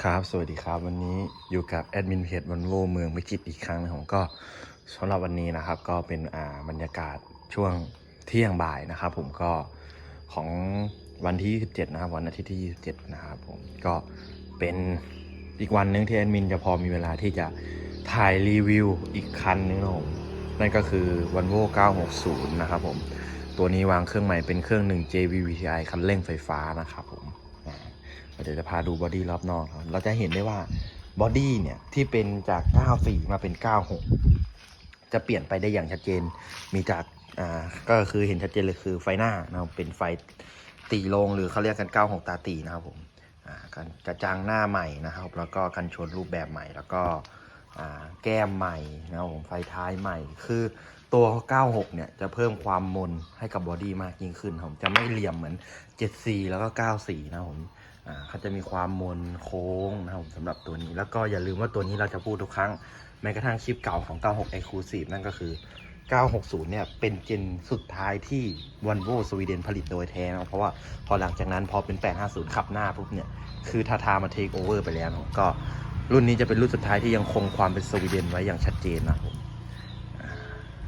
ครับ สวัสดีครับ วันนี้อยู่กับแอดมินเพจวันโวเมืองพิจิตรอีกครั้งนะครับก็สำหรับวันนี้นะครับ ก็เป็นอ่าบรรยากาศช่วงเที่ยงบ่ายนะครับ ผมก็ของวันที่ 27 นะครับ วันอาทิตย์ที่ 27 นะครับผมก็เป็นอีกวันหนึงที่แอดมินจะพอมีเวลาที่จะถ่ายรีวิวอีกคันนึงนะผมนั่นก็คือวันโว960 นะครับผมตัวนี้วางเครื่องใหม่เป็นเครื่อง 1 JVVTi คันเร่งไฟฟ้านะครับผม เดี๋ยวจะพาดูบอดี้รอบนอกครับเราจะเห็นได้ว่าบอดี้เนี่ยที่เป็นจาก 94 มาเป็น 96 จะเปลี่ยนไปได้อย่างชัดเจน มีจากอ่าก็คือเห็นชัดเจนเลยคือไฟหน้านะครับเป็นไฟตีลงหรือเขาเรียกกัน 96 ตาตีนะครับผมอ่ากันกระจังหน้าใหม่นะครับ แล้วก็กันชนรูปแบบใหม่ แล้วก็อ่าแก้มใหม่นะครับผมไฟท้ายใหม่ คือตัว 96 เนี่ยจะเพิ่มความมนให้กับบอดี้มากยิ่งขึ้นครับผมจะไม่เหลี่ยมเหมือน 74 แล้วก็ 94 นะครับผม เขาจะมีความมนโค้งนะครับผมสำหรับตัวนี้ แล้วก็อย่าลืมว่าตัวนี้เราจะพูดทุกครั้ง แม้กระทั่งคลิปเก่าของ 96 Exclusive นั่นก็คือ 960 เนี่ย เป็นเจนสุดท้ายที่ v o l v o สวีเดนผลิตโดยแท้นะเพราะว่าพอหลังจากนั้นพอเป็น 850 ขับหน้าปุ๊บเนี่ย คือทาทามาเทคโอเวอร์ไปแล้วนะก็รุ่นนี้จะเป็นรุ่นสุดท้ายที่ยังคงความเป็นสวีเดนไว้อย่างชัดเจนนะครับผม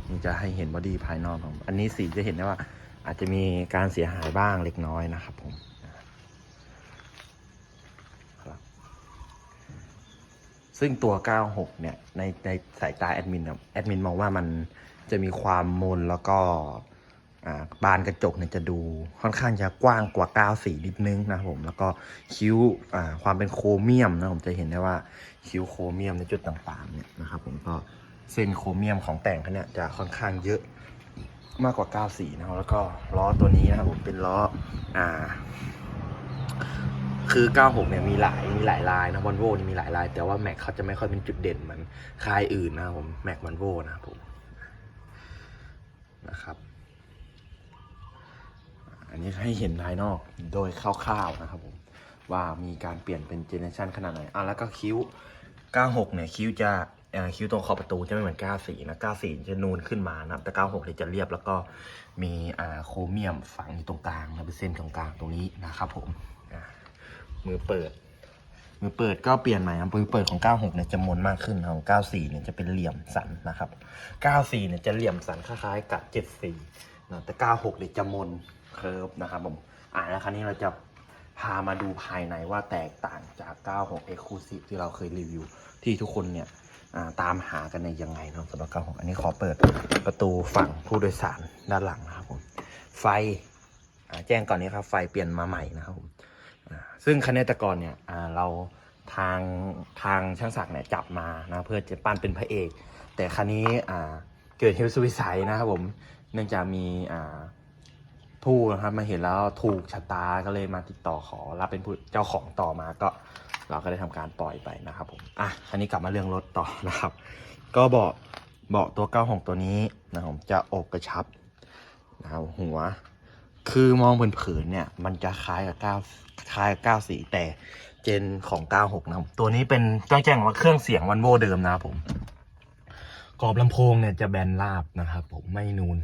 นี่จะให้เห็นบอดี้ภายนอกของอันนี้สีจะเห็นได้ว่าอาจจะมีการเสียหายบ้างเล็กน้อยนะครับผม ครับ ซึ่งตัว 96 เนี่ย ในในสายตาแอดมินอะแอดมินมองว่ามันจะมีความมนแล้วก็อ่าบานกระจกเนี่ยจะดูค่อนข้างจะกว้างกว่า 94 นิดนึงนะครับผมแล้วก็คิ้วอ่าความเป็นโครเมียมนะผมจะเห็นได้ว่าคิ้วโครเมียมในจุดต่างๆเนี่ยนะครับผมก็เส้นโครเมียมของแต่งเขาเนี่ยจะค่อนข้างเยอะมากกว่า 94 นะครับแล้วก็ล้อตัวนี้นะครับผมเป็นล้ออ่า คือ 96 เนี่ยมีหลายมีหลายลายนะวอลโว่นี่มีหลายลาย แต่ว่าแม็กเขาจะไม่ค่อยเป็นจุดเด่นเหมือนค่ายอื่นนะผมแม็กวอลโว่นะผมนะครับ อันนี้ให้เห็นภายนอกโดยคร่าวๆนะครับผมว่ามีการเปลี่ยนเป็นเจเนอเรชันขนาดไหนอะแล้วก็คิ้ว 96 เนี่ยคิ้วจะคิ้วตรงขอบประตูจะไม่เหมือน 94 นะ 94 จะนูนขึ้นมานะแต่ 96เนี่ยจะเรียบแล้วก็มีอ่าโครเมียมฝังอยู่ตรงกลางนะเป็นเส้นตรงกลางตรงนี้นะครับผม มือเปิด มือเปิดก็เปลี่ยนใหม่ครับมือเปิดของ 96 เนี่ยจะมนมากขึ้นของ 94 เนี่ยจะเป็นเหลี่ยมสันนะครับ 94 เนี่ยจะเหลี่ยมสันคล้ายๆกับ 74นะแต่ 96 เนี่ยจะมนเคิร์ฟนะครับผมอ่าแล้วคราวนี้เราจะพามาดูภายในว่าแตกต่างจาก 96 Exclusive ที่เราเคยรีวิว ที่ทุกคนเนี่ยาตามหากันในยังไงนะครับสำหรับ 96 อันนี้ขอเปิดประตูฝั่งผู้โดยสารด้านหลังนะครับผมไฟแจ้งก่อนนี้ครับไฟเปลี่ยนมาใหม่นะครับผม ซึ่งคันนี้แต่ก่อนเนี่ยเราทางทางช่างศักดิ์เนี่ยจับมานะเพื่อจะปั้นเป็นพระเอก แต่คันนี้เกิดเฮลสวิสัยนะครับผมเนื่องจากมีผู้นะครับมาเห็นแล้วถูกชะตาก็เลยมาติดต่อขอรับเป็นผู้เจ้าของต่อมาก็เราก็ได้ทำการปล่อยไปนะครับผมอะคันนี้กลับมาเรื่องรถต่อนะครับ ก็เบาะเบาะตัว96ตัวนี้นะครับผมจะอกกระชับนะครับหัว คือมองเผินๆเนี่ยมันจะคล้ายกับ9 คล้ายกับ94 แต่เจนของ 96 นะครับ ตัวนี้เป็นต้องแจ้งว่าเครื่องเสียงวันโวเดิมนะครับผมกรอบลำโพงเนี่ยจะแบนราบนะครับผมไม่นูน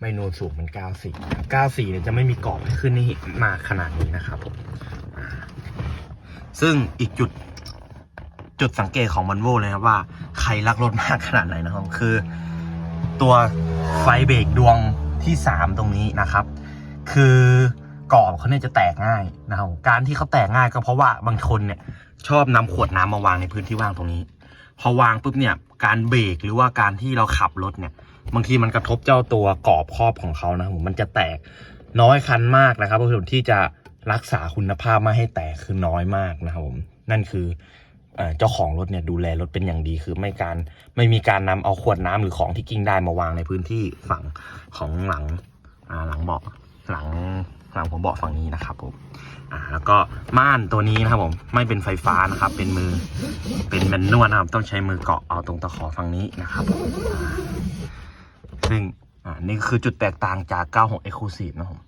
ไม่นูนสูงเหมือน94 94 เนี่ยจะไม่มีกรอบขึ้นนี่มาขนาดนี้นะครับผมซึ่งอีกจุดจุดสังเกตของวันโวเลยครับว่าใครรักรถมากขนาดไหนนะครับคือ ตัวไฟเบรกดวงที่ 3 ตรงนี้นะครับ คือ กรอบเขาเนี่ยจะแตกง่ายนะครับการที่เขาแตกง่ายก็เพราะว่าบางคนเนี่ยชอบนำขวดน้ำมาวางในพื้นที่ว่างตรงนี้ พอวางปุ๊บเนี่ยการเบรกหรือว่าการที่เราขับรถเนี่ย บางทีมันกระทบเจ้าตัวกรอบครอบของเขานะครับผมมันจะแตกน้อยคันมากนะครับเพราะส่วนที่จะรักษาคุณภาพไม่ให้แตกคือน้อยมากนะครับผมนั่นคือเจ้าของรถเนี่ยดูแลรถเป็นอย่างดีคือไม่การไม่มีการนำเอาขวดน้ำหรือของที่กิ้งได้มาวางในพื้นที่ฝั่งของหลังหลังเบาะหลัง หลังผมเบาะฝั่งนี้นะครับผมอ่าแล้วก็ม่านตัวนี้นะครับผมไม่เป็นไฟฟ้านะครับ เป็นมือเป็นแมนนวลนะครับ ต้องใช้มือเกาะเอาตรงตะขอฝั่งนี้นะครับซึ่งอ่านี่คือจุดแตกต่างจาก 96 Exclusive นะครับ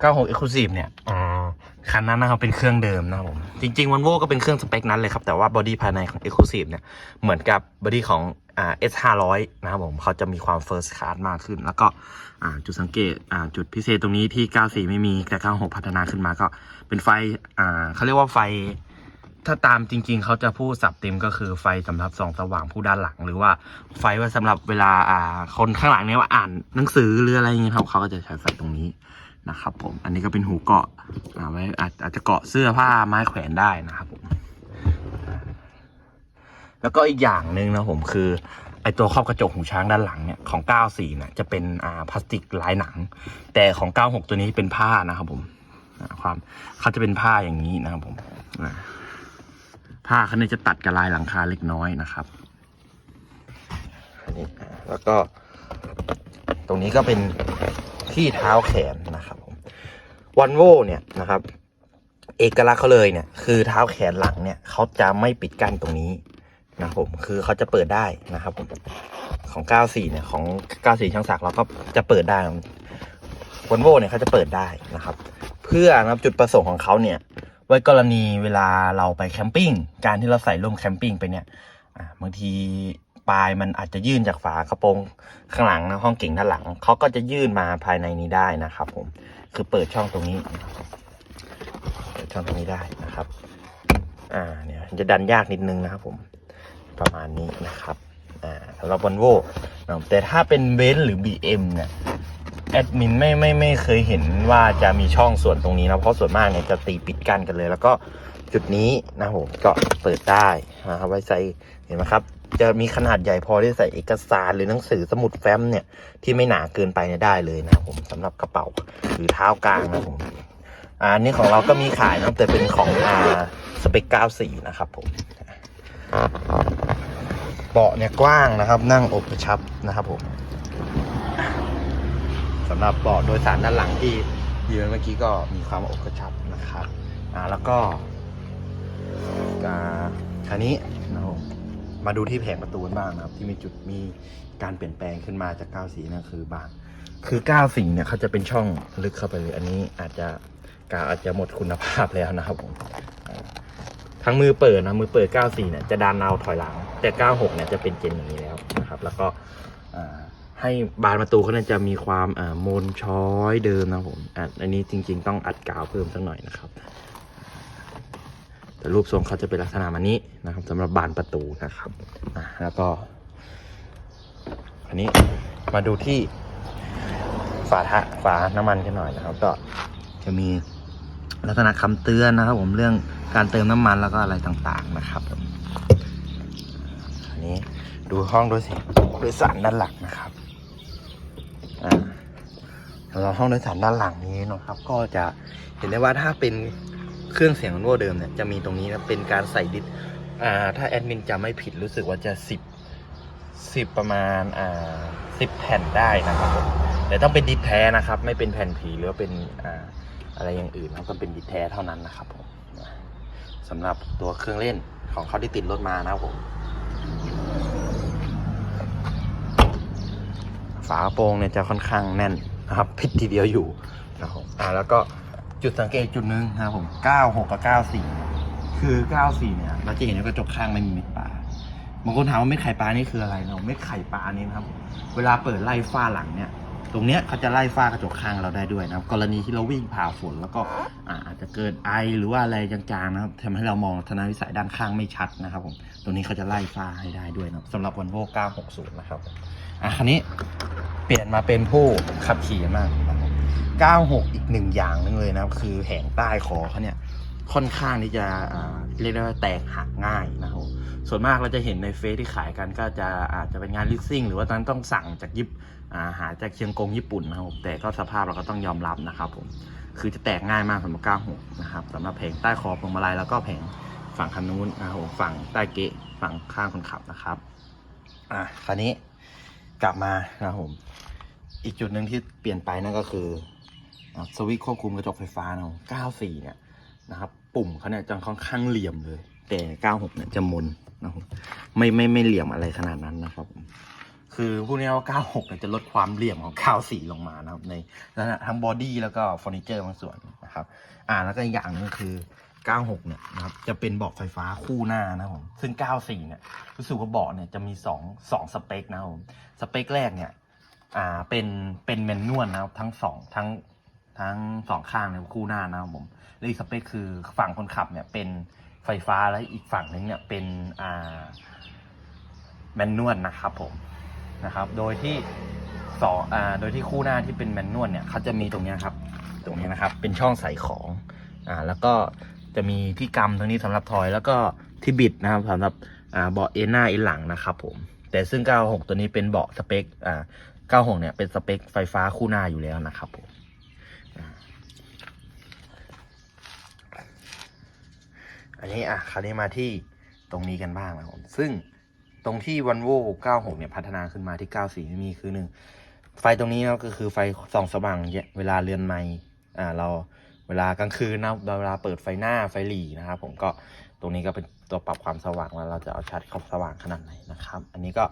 96 Exclusive เนี่ยอ่าคันนั้นนะครับเป็นเครื่องเดิมนะครับผมจริงๆวันโวก็เป็นเครื่องสเปคนั้นเลยครับแต่ว่าบอดี้ภายในของ Exclusive เนี่ยเหมือนกับบอดี้ของ อ่า S 500นะครับผมเขาจะมีความ First Class มากขึ้น แล้วก็อ่าจุดสังเกตอ่าจุดพิเศษตรงนี้ที่ 94 ไม่มีแต่ 96 พัฒนาขึ้นมาก็เป็นไฟอ่าเขาเรียกว่าไฟ ถ้าตามจริง ๆ เขาจะพูดสับเต็มก็คือไฟสำหรับส่องสว่างผู้ด้านหลัง หรือว่าไฟไว้สำหรับเวลาอ่าคนข้างหลังเนี่ยว่าอ่านหนังสือหรืออะไรอย่างเงี้ยครับเขาก็จะใช้ไฟตรงนี้นะครับผมอันนี้ก็เป็นหูเกาะอาไว้อาจอาจจะเกาะเสื้อผ้าไม้แขวนได้นะครับผม แล้วก็อีกอย่างหนึ่งนะผมคือไอตัวครอบกระจกหูช้างด้านหลังเนี่ยของ 94เนี่ยจะเป็นอ่าพลาสติกลายหนัง แต่ของ 96 ตัวนี้เป็นผ้านะครับผมความเขาจะเป็นผ้าอย่างนี้นะครับผมผ้าเขาเนี่ยจะตัดกับลายหลังคาเล็กน้อยนะครับอันนี้แล้วก็ตรงนี้ก็เป็นที่เท้าแขนนะครับผมวันโวเนี่ยนะครับ เอกลักษณ์เขาเลยเนี่ย คือเท้าแขนหลังเนี่ยเขาจะไม่ปิดกั้นตรงนี้ นะครับผมคือเขาจะเปิดได้นะครับผมของ 94 เนี่ยของ 94 ช่างศักดิ์เราก็จะเปิดได้วันโวเนี่ยเขาจะเปิดได้นะครับ เพื่อนะครับจุดประสงค์ของเขาเนี่ย ไว้กรณีเวลาเราไปแคมปิ้งการที่เราใส่ร่มแคมปิ้งไปเนี่ยบางทีปลายมันอาจจะยื่นจากฝากระโปรงข้างหลังนะห้องเก่งด้านหลังเขาก็จะยื่นมาภายในนี้ได้นะครับ ผมคือเปิดช่องตรงนี้เปิดช่องตรงนี้ได้นะครับ อ่าเนี่ยจะดันยากนิดนึงนะครับผม ประมาณนี้นะครับอ่าสำหรับวันโวนะครับแต่ถ้าเป็นเบนซ์หรือ BM เนี่ยแอดมินไม่ไม่ไม่เคยเห็นว่าจะมีช่องส่วนตรงนี้นะเพราะส่วนมากเนี่ยจะตีปิดกันกันเลย แล้วก็จุดนี้นะผมก็เปิดได้นะครับไว้ใส่เห็นไหมครับ จะมีขนาดใหญ่พอที่ใส่เอกสารหรือหนังสือสมุดแฟ้มเนี่ยที่ไม่หนาเกินไปเนี่ยได้เลยนะครับผมสำหรับกระเป๋าหรือเท้ากลางนะครับผมอันนี้ของเราก็มีขายนะแต่เป็นของอ่าสเปค94นะครับผม เบาะเนี่ยกว้างนะครับ นั่งอกกระชับนะครับผมสำหรับเบาะโดยสารด้านหลังที่ยืนเมื่อกี้ก็มีความอกกระชับนะครับอ่าแล้วก็อ่าคราวนี้นะครับมาดูที่แผงประตูบ้างนะครับ ที่มีจุดมีการเปลี่ยนแปลงขึ้นมาจาก94นั่นคือบางคือ94เนี่ยเขาจะเป็นช่องลึกเข้าไปเลย อันนี้อาจจะกาอาจจะหมดคุณภาพแล้วนะครับผม ทั้งมือเปิดนะมือเปิด 94 เนี่ยจะดันเอาถอยหลัง แต่ 96 เนี่ยจะเป็นเจนอย่างนี้แล้วนะครับ แล้วก็ให้บานประตูเขาเนี่ยจะมีความอ่ามนช้อยเดิมนะผมอันนี้จริง ๆ ต้องอัดกาวเพิ่มสักหน่อยนะครับ แต่รูปทรงเขาจะเป็นลักษณะมานี้นะครับสำหรับบานประตูนะครับแล้วก็ อันนี้มาดูที่ฝาทะฝาน้ำมันกันหน่อยนะครับ ก็จะมีลักษณะคำเตือนนะครับ ผมเรื่อง การเติมน้ำมันแล้วก็อะไรต่างๆนะครับผมอันนี้ดูห้องโดยสิโดยสารด้านหลังนะครับอ่าสำหรับห้องโดยสารด้านหลังนี้นะครับ ก็จะเห็นได้ว่าถ้าเป็นเครื่องเสียงของโวเดิมเนี่ยจะมีตรงนี้นะเป็นการใส่ดิสอ่าถ้าแอดมินจำไม่ผิดรู้สึกว่าจะสิบสิบประมาณอ่าสิบแผ่นได้นะครับผมแต่ต้องเป็นดิสแท้นะครับ ไม่เป็นแผ่นผีหรือว่าเป็นอ่าอะไรอย่างอื่นนะต้องเป็นดิสแท้เท่านั้นนะครับผม สำหรับตัวเครื่องเล่นของเขาที่ติดรถมานะครับผม ฝากระโปรงเนี่ยจะค่อนข้างแน่นนะครับพิดทีเดียวอยู่นะครับอ่าแล้วก็จุดสังเกตจุดหนึ่งนะครับผม96กับ94 คือ 94 เนี่ยเราจะเห็นว่ากระจกข้างไม่มีเม็ดปลาบางคนถามว่าเม็ดไข่ปลานี่คืออะไรเนาะเม็ดไข่ปลานี่นะครับ เวลาเปิดไล่ฝ้าหลังเนี่ย ตรงเนี้ยเขาจะไล่ฝ้ากระจกข้างเราได้ด้วยนะครับ กรณีที่เราวิ่งผ่าฝนแล้วก็อาจจะเกิดไอหรือว่าอะไรจางๆนะครับทำให้เรามองทนาวิสัยด้านข้างไม่ชัดนะครับผมตรงนี้เขาจะไล่ฝ้าให้ได้ด้วยนะครับสำหรับ Volvo 960 นะครับอะคันนี้เปลี่ยนมาเป็นผู้ขับขี่มาก96 อีกหนึ่งอย่างนึงเลยนะครับ คือแหงใต้คอเขาเนี่ยค่อนข้างที่จะเรียกได้ว่าแตกหักง่ายนะ ส่วนมากเราจะเห็นในเฟซที่ขายกันก็จะอาจจะเป็นงานลิสซิ่งหรือว่าตอนต้องสั่งจากญี่ปุ่นอ่าหาจากเชียงกงญี่ปุ่นนะครับผมแต่ก็สภาพเราก็ต้องยอมรับนะครับผมคือจะแตกง่ายมากสำหรับ96นะครับสำหรับแผงใต้คอพวงมาลัยแล้วก็แผงฝั่งคันนู้นนะครับผมฝั่งใต้เกะฝั่งข้างคนขับนะครับอะคราวนี้กลับมานะครับผมอีกจุดหนึ่งที่เปลี่ยนไปนั่นก็คือสวิตช์ควบคุมกระจกไฟฟ้าเนาะ94 เนี่ยนะครับ ปุ่มเขาเนี่ยจะค่อนข้างเหลี่ยมเลย แต่ 96 เนี่ยจะมน นะครับไม่ไม่ไม่เหลี่ยมอะไรขนาดนั้นนะครับ คือพูดง่ายๆว่า 96เนี่ยจะลดความเหลี่ยมของ 94 ลงมานะครับ ในลักษณะทั้งบอดี้แล้วก็เฟอร์นิเจอร์บางส่วนนะครับ อ่าแล้วก็อีกอย่างนึงก็คือ 96 เนี่ยนะครับ จะเป็นเบาะไฟฟ้าคู่หน้านะครับผม ซึ่ง 94 เนี่ยรู้สึกว่าเบาะเนี่ยจะมี 2 2 สเปคนะครับผมสเปคแรกเนี่ยอ่าเป็นเป็นแมนนวลนะครับทั้งสองทั้งทั้งสองข้างในคู่หน้านะครับผมและอีกสเปคคือฝั่งคนขับเนี่ยเป็น ไฟฟ้าและอีกฝั่งนึงเนี่ยเป็นอ่าแมนนวลนะครับผมนะครับ โดยที่สองอ่าโดยที่คู่หน้าที่เป็นแมนนวลเนี่ยเขาจะมีตรงนี้ครับ ตรงนี้นะครับเป็นช่องใส่ของอ่าแล้วก็จะมีที่กำตรงนี้สำหรับถอยแล้วก็ที่บิดนะครับสำหรับอ่าเบาะเอ็นหน้าเอ็นหลังนะครับผมแต่ซึ่ง 96 ตัวนี้เป็นเบาะสเปคอ่า96เนี่ยเป็นสเปคไฟฟ้าคู่หน้าอยู่แล้วนะครับผมอ่า อันนี้อะคราวนี้มาที่ตรงนี้กันบ้างนะผมซึ่งตรงที่ v ันโว่96 เนี่ยพัฒนาขึ้นมาที่ 94ไม่มีคือหนึ่งไฟตรงนี้นะก็คือไฟส่องสว่างเเวลาเรือนไม้อ่าเราเวลากลางคืนนะเวลาเปิดไฟหน้าไฟหลีนะครับผมก็ตรงนี้ก็เป็นตัวปรับความสว่างว่าเราจะเอาชัดเข้าสว่างขนาดไหนนะครับ อันนี้ก็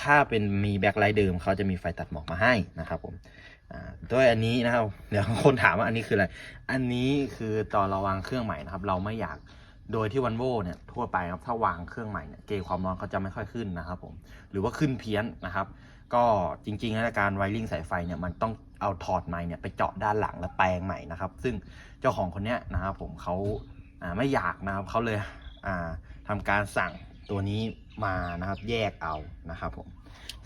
ถ้าเป็นมีแบ็คไลท์เดิมเขาจะมีไฟตัดหมอกมาให้นะครับผมด้วยอันนี้นะครับเดี๋ยวคนถามว่าอันนี้คืออะไร อันนี้คือตอนเราวางเครื่องใหม่นะครับ เราไม่อยาก โดยที่วันโวเนี่ยทั่วไปครับถ้าวางเครื่องใหม่เนี่ยเกความร้อนเขาจะไม่ค่อยขึ้นนะครับผมหรือว่าขึ้นเพี้ยนนะครับ ก็จริงๆแล้วการไวริงสายไฟเนี่ยมันต้องเอาถอดไม้เนี่ยไปเจาะด้านหลังแล้วแปลงใหม่นะครับ ซึ่งเจ้าของคนเนี้ยนะครับผมเขาไม่อยากนะครับเขาเลยอ่าทำการสั่งตัวนี้มานะครับแยกเอานะครับผม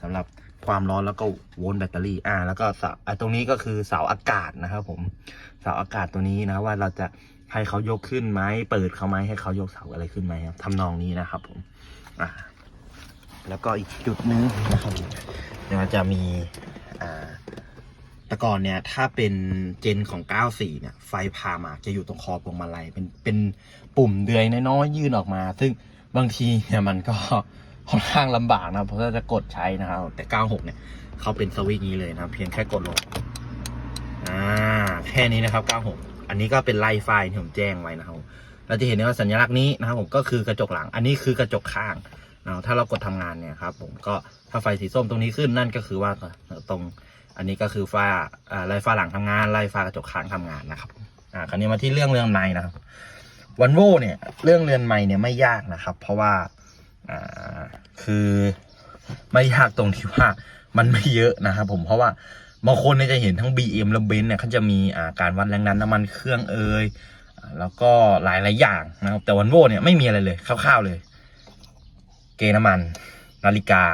สำหรับความร้อนแล้วก็โวลต์แบตเตอรี่อ่าแล้วก็เสาตรงนี้ก็คือเสาอากาศนะครับผมเสาอากาศตัวนี้นะว่าเราจะ ให้เขายกขึ้นไหมเปิดเขาไหมให้เขายกเสาอะไรขึ้นไหมครับทำนองนี้นะครับผมอ่าแล้วก็อีกจุดหนึงนะครับเดี๋ยวจะมีอ่าแต่ก่อนเนี่ยถ้าเป็นเจนของ 94 เนี่ย ไฟพามากจะอยู่ตรงคอพวงมาลัยเป็นเป็นปุ่มเดือยน้อยๆยื่นออกมา ซึ่งบางทีเนี่ยมันก็ค่อนข้างลำบากนะเพราะว่าจะกดใช้นะครับแต่ 96 เนี่ยเขาเป็นสวิตช์นี้เลยนะเพียงแค่กดลงอ่าแค่นี้นะครับ 96 อันนี้ก็เป็นไลไฟที่ผมแจ้งไว้นะครับเราจะเห็นได้ว่าสัญลักษณ์นี้นะครับผมก็คือกระจกหลัง อันนี้คือกระจกข้างนะถ้าเรากดทำงานเนี่ยครับผมก็ถ้าไฟสีส้มตรงนี้ขึ้นนั่นก็คือว่าตรงอันนี้ก็คือฟ้าไลฟ้าหลังทำงานไลฟ้ากระจกข้างทำงานนะครับอ่าคราวนี้มาที่เรื่องเรือนไม้นะครับวันโวเนี่ยเรื่องเรือนไม้เนี่ยไม่ยากนะครับ เพราะว่าอ่าคือไม่ยากตรงที่ว่ามันไม่เยอะนะครับผมเพราะว่า บางคนเนี่ยจะเห็นทั้ง BM และเบนซ์เนี่ยเขาจะมีอ่าการวัดแรงดันน้ำมันเครื่องเอ่ยแล้วก็หลายหลายอย่างนะครับ แต่วันโวเนี่ยไม่มีอะไรเลยคร่าวๆเลย เกน้ำมัน นาฬิกา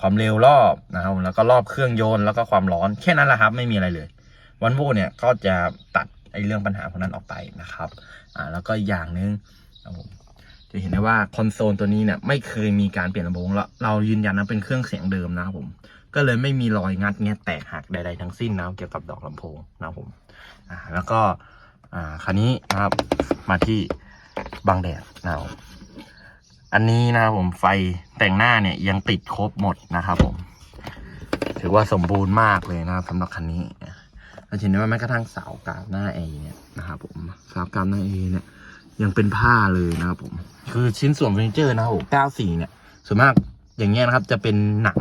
ความเร็วรอบนะครับแล้วก็รอบเครื่องยนต์แล้วก็ความร้อนแค่นั้นแหละครับ ไม่มีอะไรเลยวันโวเนี่ยก็จะตัดไอ้เรื่องปัญหาพวกนั้นออกไปนะครับอ่าแล้วก็อย่างหนึงนะครับผมจะเห็นได้ว่าคอนโซลตัวนี้เนี่ยไม่เคยมีการเปลี่ยนลำโพงแล้วเรายืนยันนะเป็นเครื่องเสียงเดิมนะครับผม ก็เลยไม่มีรอยงัดแงะแตกหักใด ๆ ทั้งสิ้นนะครับเกี่ยวกับดอกลำโพงนะครับผมอ่าแล้วก็อ่าคันนี้นะครับมาที่บางแดดนะครับอันนี้นะครับผมไฟแต่งหน้าเนี่ยยังติดครบหมดนะครับผม ถือว่าสมบูรณ์มากเลยนะครับสำหรับคันนี้เราเห็นได้ว่าแม้กระทั่งเสากาวหน้าเอเนี่ยนะครับผมเสากาวหน้าเอเนี่ยยังเป็นผ้าเลยนะครับผม คือชิ้นส่วนเฟอร์นิเจอร์นะครับผม94เนี่ยส่วนมากอย่างเงี้ยนะครับจะเป็นหนัง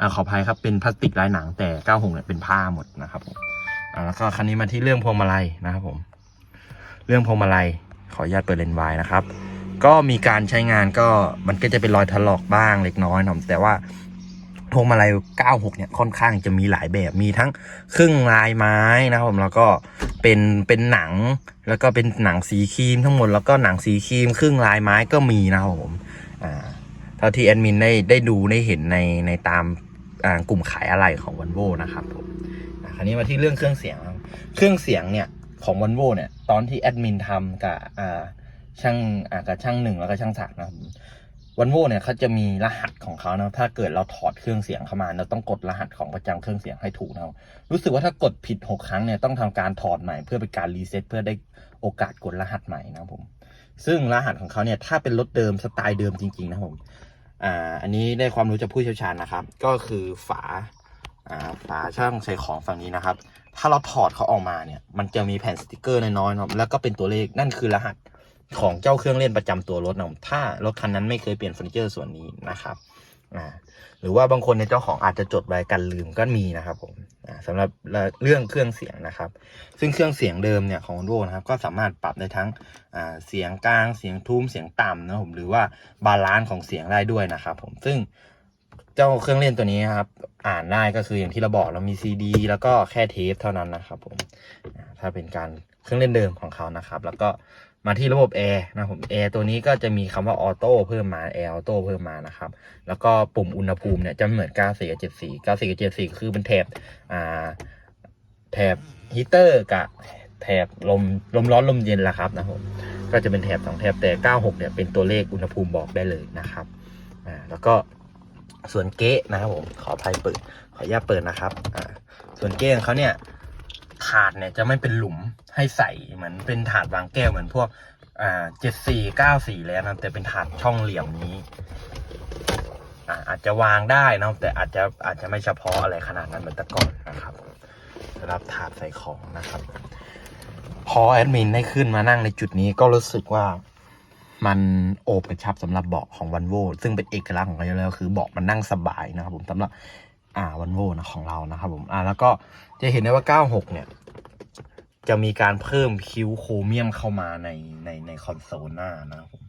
อ่าขออภัยครับเป็นพลาสติกลายหนังแต่96เนี่ยเป็นผ้าหมดนะครับผมอ่าแล้วก็คันนี้มาที่เรื่องพวงมาลัยนะครับผม เรื่องพวงมาลัยขออนุญาตเปิดเลนส์วายนะครับ ก็มีการใช้งานก็มันก็จะเป็นรอยถลอกบ้างเล็กน้อยนะแต่ว่าพวงมาลัย 96 เนี่ย ค่อนข้างจะมีหลายแบบ มีทั้งครึ่งลายไม้นะครับผม แล้วก็เป็น เป็นหนัง แล้วก็เป็นหนังสีครีมทั้งหมด แล้วก็หนังสีครีมครึ่งลายไม้ก็มีนะครับผม อ่า เท่าที่แอดมินได้ ได้ดูได้เห็นใน ในตาม กลุ่มขายอะไรของวันโวนะครับผมอะคราวนี้มาที่เรื่องเครื่องเสียง เครื่องเสียงเนี่ยของวันโวเนี่ยตอนที่แอดมินทำกับช่างกับช่างหนึ่งแล้วก็ช่างศักดิ์นะครับวันโวเนี่ยเขาจะมีรหัสของเขานะถ้าเกิดเราถอดเครื่องเสียงเข้ามาเราต้องกดรหัสของประจำเครื่องเสียงให้ถูกนะครับรู้สึกว่าถ้ากดผิดหกครั้งเนี่ยต้องทำการถอดใหม่เพื่อเป็นการรีเซ็ตเพื่อได้โอกาสกดรหัสใหม่นะครับผม ซึ่งรหัสของเขาเนี่ยถ้าเป็นรถเดิมสไตล์เดิมจริงๆนะครับผม อ่าอันนี้ได้ความรู้จากผู้เชี่ยวชาญนะครับ ก็คือฝาอ่าฝาช่องใส่ของฝั่งนี้นะครับ ถ้าเราถอดเขาออกมาเนี่ย มันจะมีแผ่นสติกเกอร์น้อยๆนะแล้วก็เป็นตัวเลขนั่นคือรหัสของเจ้าเครื่องเล่นประจำตัวรถนะถ้ารถคันนั้นไม่เคยเปลี่ยนเฟอร์นิเจอร์ส่วนนี้นะครับ หรือว่าบางคนในเจ้าของอาจจะจดไว้กันลืมก็มีนะครับผมอ่าสำหรับเรื่องเครื่องเสียงนะครับ ซึ่งเครื่องเสียงเดิมเนี่ยของ Volvo นะครับ ก็สามารถปรับได้ทั้งเสียงกลางเสียงทุ้มเสียงต่ำนะผมหรือว่าบาลานซ์ของเสียงได้ด้วยนะครับ ผมซึ่งเจ้าเครื่องเล่นตัวนี้ครับอ่านได้ก็คืออย่างที่เราบอกเรามีซีดีแล้วก็แค่เทปเท่านั้นนะครับ ผมถ้าเป็นการเครื่องเล่นเดิมของเขานะครับ แล้วก็ มาที่ระบบแอร์นะผมแอร์ตัวนี้ก็จะมีคำว่าออโต้เพิ่มมาแอร์ออโต้เพิ่มมานะครับ แล้วก็ปุ่มอุณหภูมิเนี่ยจะเหมือน 94กับ74 94กับ74 คือเป็นแถบอ่าแถบฮีเตอร์กับแถบลมลมร้อนลมเย็นละครับนะผมก็จะเป็นแถบสองแถบแต่ 96 เนี่ยเป็นตัวเลขอุณหภูมิบอกได้เลยนะครับอ่าแล้วก็ส่วนเก๊ะนะครับผมขออภัยเปิดขออนุญาตเปิดนะครับอ่าส่วนเก๊ะของเขาเนี่ย ถาดเนี่ยจะไม่เป็นหลุมให้ใส่เหมือนเป็นถาดวางแก้วเหมือนพวกอ่าเจ็ดสี่เก้าสี่แล้วนะแต่เป็นถาดช่องเหลี่ยมนี้อ่าอาจจะวางได้นะแต่อาจจะอาจจะไม่เฉพาะอะไรขนาดนั้นเหมือนแต่ก่อนนะครับสำหรับถาดใส่ของนะครับ พอแอดมินได้ขึ้นมานั่งในจุดนี้ก็รู้สึกว่ามันโอบกระชับสำหรับเบาะของวันโวซึ่งเป็นเอกลักษณ์ของเขาแล้วคือเบาะมันนั่งสบายนะครับผมสำหรับอ่าวันโวนะของเรานะครับผมอ่าแล้วก็ จะเห็นได้ว่า 96 เนี่ย จะมีการเพิ่มคิ้วโครเมียมเข้ามาในในในคอนโซลหน้านะครับผม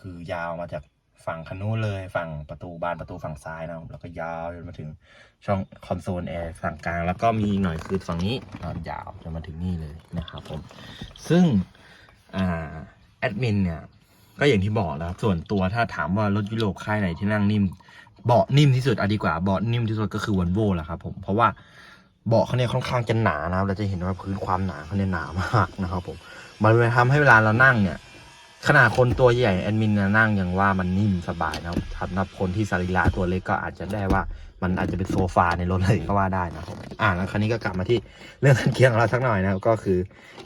คือยาวมาจากฝั่งคันนู้นเลยฝั่งประตูบานประตูฝั่งซ้ายนะครับแล้วก็ยาวจนมาถึงช่องคอนโซลแอร์ฝั่งกลาง แล้วก็มีอีกหน่อยคือฝั่งนี้อ่ายาวจนมาถึงนี่เลยนะครับผม ซึ่งอ่าแอดมินเนี่ย ก็อย่างที่บอกแล้วส่วนตัวถ้าถามว่ารถยุโรปค่ายไหนที่นั่งนิ่ม เบาะนิ่มที่สุดอะดีกว่าเบาะนิ่มที่สุดก็คือวันโวแหละครับผมเพราะว่า เบาะเขาเนี่ยค่อนข้างจะหนานะครับ เราจะเห็นว่าพื้นความหนาเขาเนี่ยหนามากนะครับผม มันเลยทำให้เวลาเรานั่งเนี่ย ขนาดคนตัวใหญ่แอดมินนั่งยังว่ามันนิ่มสบายนะครับสำหรับคนที่สรีระตัวเล็กก็อาจจะได้ว่ามันอาจจะเป็นโซฟาในรถเลยก็ว่าได้นะครับ อ่าแล้วคราวนี้ก็กลับมาที่เรื่องคันเกียร์ของเราสักหน่อยนะครับ ก็คือ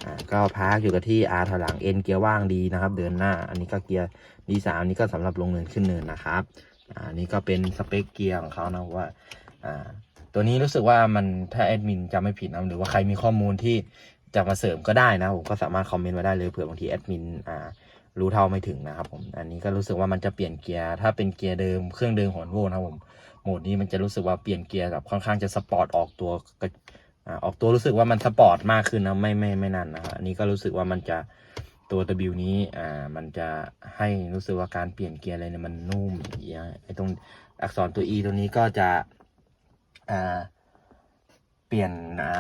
อ่า ก็พาร์คอยู่กับที่อาร์ถอยหลังเอ็นเกียร์ว่างดีนะครับ เดินหน้า อันนี้ก็เกียร์ดีสามนี้ก็สำหรับลงเนินขึ้นเนินนะครับ อ่า นี่ก็เป็นสเปคเกียร์ของเขานะว่า อ่า ตัวนี้รู้สึกว่ามันถ้าแอดมินจำไม่ผิดนะหรือว่าใครมีข้อมูลที่จะมาเสริมก็ได้นะผมก็สามารถคอมเมนต์มาได้เลยเผื่อบางทีแอดมินอ่ารู้เท่าไม่ถึงนะครับผม อันนี้ก็รู้สึกว่ามันจะเปลี่ยนเกียร์ ถ้าเป็นเกียร์เดิมเครื่องเดิมของโวนะครับผม โหมดนี้มันจะรู้สึกว่าเปลี่ยนเกียร์แบบค่อนข้างจะสปอร์ตออกตัวออกตัวรู้สึกว่ามันสปอร์ตมากขึ้นนะไม่ไม่ไม่นั่นนะครับอันนี้ก็รู้สึกว่ามันจะตัว W นี้อ่ามันจะให้รู้สึกว่าการเปลี่ยนเกียร์อะไรเนี่ยมันนุ่มอย่างนี้ไอ้ตรงอักษรตัว E ตัวนี้ก็จะ เปลี่ยน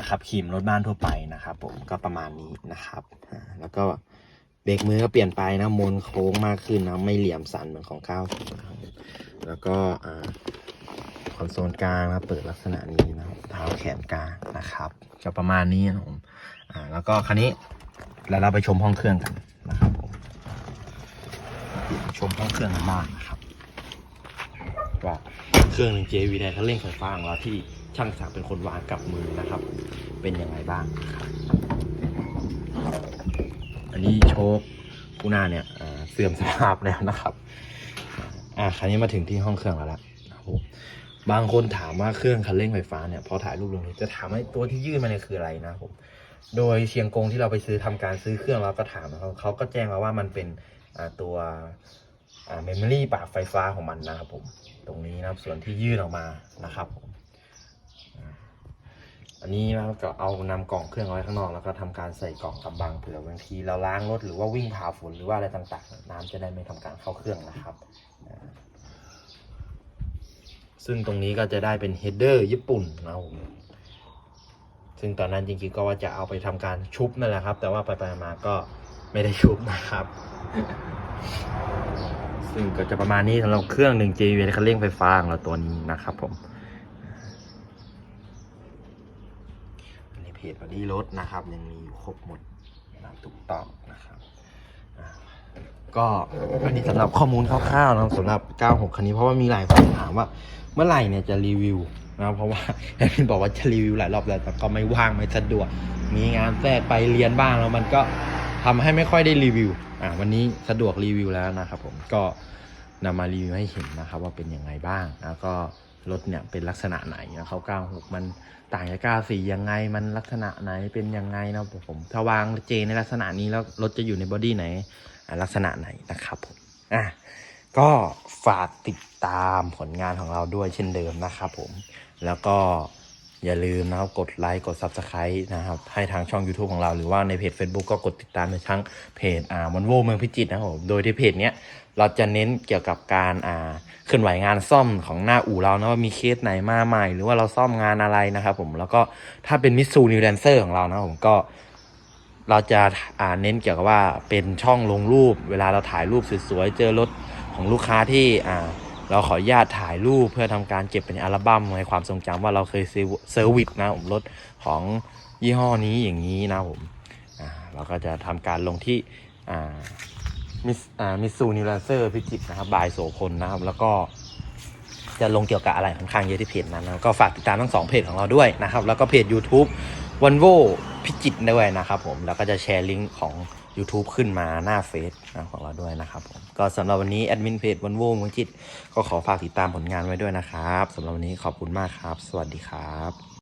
ขับขี่รถบ้านทั่วไปนะครับ ผมก็ประมาณนี้นะครับแล้วก็เบรกมือก็เปลี่ยนไปนะมนโค้งมากขึ้นนะไม่เหลี่ยมสันเหมือนของเก้าวนะครับแล้วก็คอนโซลกลางนะเปิดลักษณะนี้นะครับเท้าแขนกลางนะครับจะประมาณนี้นะผมแล้วก็คันนี้แล้วเราไปชมห้องเครื่องกันนะครับผมชมห้องเครื่องกันบ้างนะครับว่า เครื่องหนึ่ง JV ไดคันเร่งไฟฟ้าของเราที่ช่างศักดิ์เป็นคนวางกับมือนะครับ เป็นยังไงบ้างครับอันนี้โชคผู้หน้าเนี่ยเสื่อมสภาพแล้วนะครับอ่าคราวนี้มาถึงที่ห้องเครื่องแล้วละนะครับบางคนถามว่าเครื่องคันเร่งไฟฟ้าเนี่ยพอถ่ายรูปลงนี้จะถามว่าตัวที่ยื่นมาเนี่ยคืออะไรนะครับผมโดยเชียงกงที่เราไปซื้อทำการซื้อเครื่องเราก็ถามนะครับเขาก็แจ้งมาว่ามันเป็นตัว เมมโมรี่ปากไฟฟ้าของมันนะครับผมตรงนี้นะครับส่วนที่ยื่นออกมานะครับผมอันนี้นะครับก็เอานำกล่องเครื่องเอาไว้ข้างนอกแล้วก็ทำการใส่กล่องกำบังเผื่อบางทีเราล้างรถหรือว่าวิ่งผ่าฝนหรือว่าอะไรต่างๆ น้ำจะได้ไม่ทำการเข้าเครื่องนะครับ ซึ่งตรงนี้ก็จะได้เป็นเฮดเดอร์ญี่ปุ่นนะครับผมซึ่งตอนนั้นจริงๆก็ว่าจะเอาไปทำการชุบนั่นแหละครับ แต่ว่าไปๆมาก็ ไม่ได้ชุบนะครับ ซึ่งก็จะประมาณนี้สำหรับเครื่องหนึ่ง JV คันเร่งไฟฟ้าของเราตัวนี้นะครับผมอันนี้เพจบอดี้รถนะครับ ยังมีอยู่ครบหมดนะถูกต้องนะครับอ่าก็อันนี้สำหรับข้อมูลคร่าวๆนะครับสำหรับ 96 คันนี้เพราะว่ามีหลายคนถามว่า เมื่อไหร่เนี่ยจะรีวิวนะครับเพราะว่าแอดมินบอกว่าจะรีวิวหลายรอบแล้วแต่ก็ไม่ว่างไม่สะดวก มีงานแทรกไปเรียนบ้างแล้วมันก็ ทำให้ไม่ค่อยได้รีวิว อ่าวันนี้สะดวกรีวิวแล้วนะครับผมก็นำมารีวิวให้เห็นนะครับว่าเป็นยังไงบ้าง แล้วก็รถเนี่ยเป็นลักษณะไหนนะเขา96มันต่างจาก94ยังไงมันลักษณะไหนเป็นยังไงนะผมถ้าวางเจในลักษณะนี้แล้วรถจะอยู่ในบอดี้ไหนลักษณะไหนนะครับผมอะก็ฝากติดตามผลงานของเราด้วยเช่นเดิมนะครับผมแล้วก็ อย่าลืมนะครับกดไลค์กด Subscribe นะครับให้ทางช่อง YouTube ของเรา หรือว่าในเพจ Facebook ก็กดติดตามในทั้งเพจอ่าวันโวเมืองพิจิตรนะครับผมโดยที่เพจเนี้ยเราจะเน้นเกี่ยวกับการอ่าเคลื่อนไหวงานซ่อมของหน้าอู่เรานะว่ามีเคสไหนมาใหม่ หรือว่าเราซ่อมงานอะไรนะครับผมแล้วก็ถ้าเป็นมิสซูนิวแดนเซอร์ของเรานะผมก็เราจะอ่าเน้นเกี่ยวกับว่าเป็นช่องลงรูป เวลาเราถ่ายรูปสวยๆเจอรถของลูกค้าที่อ่า เราขออนุญาตถ่ายรูปเพื่อทำการเก็บเป็นอัลบั้มในความทรงจำว่าเราเคยเซอร์วิสนะผมรถของยี่ห้อนี้อย่างนี้นะผมเราก็จะทำการลงที่มิสซูนิวแลนเซอร์พิจิตนะครับบายโสพลนะครับ แล้วก็จะลงเกี่ยวกับอะไรค่อนข้างเยอะที่เพจนั้นนะก็ฝากติดตามทั้งสองเพจของเราด้วยนะครับ แล้วก็เพจ YouTube วันโวพิจิตด้วยนะครับผม แล้วก็จะแชร์ลิงก์ของ YouTube ขึ้นมาหน้าเฟซของเราด้วยนะครับผมก็สำหรับวันนี้แอดมินเพจวันโวเมืองจิต ก็ขอฝากติดตามผลงานไว้ด้วยนะครับสำหรับวันนี้ขอบคุณมากครับ สวัสดีครับ